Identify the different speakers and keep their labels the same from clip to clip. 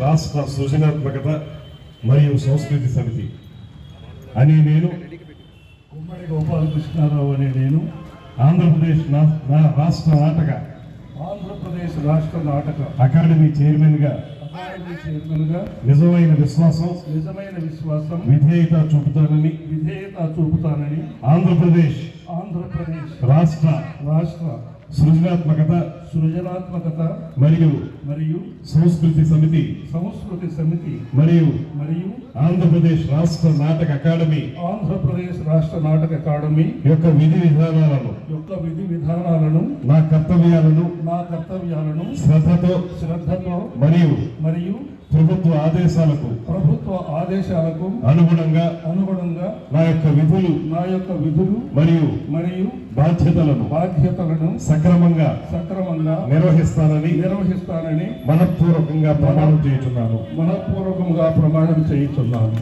Speaker 1: రాష్ట్ర సృజనాత్మకత మరియు సంస్కృతి సమితి అని నేను
Speaker 2: ఉమ్మడి గోపాలకృష్ణారావు అనే నేను
Speaker 1: ఆంధ్రప్రదేశ్ రాష్ట్ర నాటక
Speaker 2: ఆంధ్రప్రదేశ్ రాష్ట్ర నాటక
Speaker 1: అకాడమీ చైర్మన్గా నిజమైన విశ్వాసం
Speaker 2: నిజమైన విశ్వాసం
Speaker 1: విధేయత చూపుతానని
Speaker 2: విధేయత చూపుతానని
Speaker 1: ఆంధ్రప్రదేశ్
Speaker 2: ఆంధ్రప్రదేశ్
Speaker 1: రాష్ట్ర
Speaker 2: రాష్ట్ర
Speaker 1: సృజనాత్మకత
Speaker 2: సృజనాత్మకత
Speaker 1: మరియు
Speaker 2: మరియు
Speaker 1: సంస్కృతి సమితి
Speaker 2: సంస్కృతి సమితి
Speaker 1: మరియు
Speaker 2: మరియు
Speaker 1: ఆంధ్రప్రదేశ్ రాష్ట్ర నాటక అకాడమీ
Speaker 2: ఆంధ్రప్రదేశ్ రాష్ట్ర నాటక అకాడమీ
Speaker 1: యొక్క విధి విధానాలను
Speaker 2: యొక్క విధి విధానాలను
Speaker 1: నా కర్తవ్యాలను
Speaker 2: నా కర్తవ్యాలను
Speaker 1: శ్రద్ధతో
Speaker 2: శ్రద్ధతో
Speaker 1: మరియు
Speaker 2: మరియు
Speaker 1: ప్రభుత్వ ఆదేశాలకు
Speaker 2: ప్రభుత్వ ఆదేశాలకు
Speaker 1: అనుగుణంగా
Speaker 2: అనుగుణంగా
Speaker 1: నా యొక్క విధులు
Speaker 2: నా యొక్క విధులు
Speaker 1: మరియు
Speaker 2: మరియు
Speaker 1: బాధ్యతలను
Speaker 2: బాధ్యతలను
Speaker 1: సక్రమంగా
Speaker 2: సక్రమంగా
Speaker 1: నిర్వహిస్తానని
Speaker 2: నిర్వహిస్తానని
Speaker 1: మనపూర్వకంగా ప్రమాణం చేయుచున్నాను.
Speaker 2: మనపూర్వకంగా ప్రమాణం చేయించున్నాను.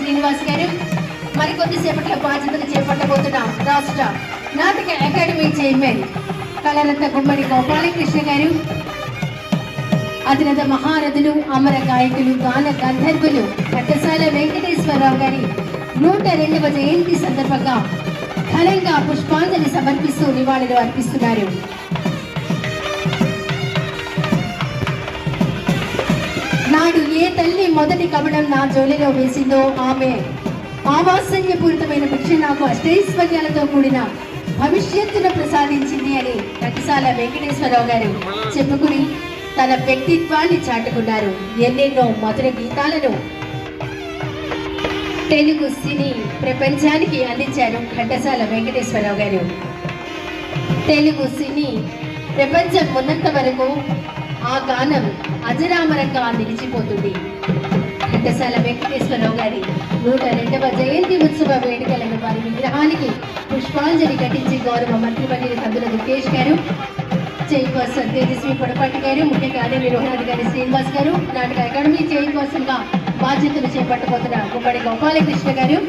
Speaker 3: శ్రీనివాస్ గారు మరికొద్దిసేపట్లో బాధ్యతలు చేపట్టబోతున్న. రాష్ట్ర నాటక అకాడమీ చైర్మన్ కళరత్న గుమ్మడి గోపాలకృష్ణ గారు అధినత మహారథులు అమర గాయకులు గాన గంధర్వులు ఘట్టసాల వెంకటేశ్వరరావు గారి నూట రెండవ జయంతి సందర్భంగా ఘనంగా పుష్పాంజలి సమర్పిస్తూ నివాళులు అర్పిస్తున్నారు. నాడు ఏ తల్లి మొదటి కవడం నా జోలిలో వేసిందో ఆమె ఆవాసన్యపూరితమైన భిక్ష నాకు అష్టైశ్వర్యాలతో కూడిన భవిష్యత్తును ప్రసాదించింది అని రకసాల వెంకటేశ్వరరావు గారు చెప్పుకుని తన వ్యక్తిత్వాన్ని చాటుకున్నారు. ఎన్నెన్నో మధుర గీతాలను తెలుగు సినీ ప్రపంచానికి అందించారు ఘంటసాల వెంకటేశ్వరరావు గారు. తెలుగు సినీ ప్రపంచం ఉన్నంత వరకు ఆ గానం అజరామరంగా నిలిచిపోతుంది. ఘంటసాల వెంకటేశ్వరరావు గారి నూట రెండవ జయంతి ఉత్సవ వేడుకలను వారి విగ్రహానికి పుష్పాంజలి ఘటించి గౌరవ మంత్రివర్యులు కందుల దుర్గేష్ గారు చైర్పర్సన్ తేజస్వి పొడపాటి గారు ముఖ్య కార్యనిర్వహణాధికారి శ్రీనివాస్ గారు నాటక అకాడమీ చైర్పర్సన్గా బాధ్యతలు చేపట్టబోతున్న గుమ్మడి గోపాలకృష్ణ గారు.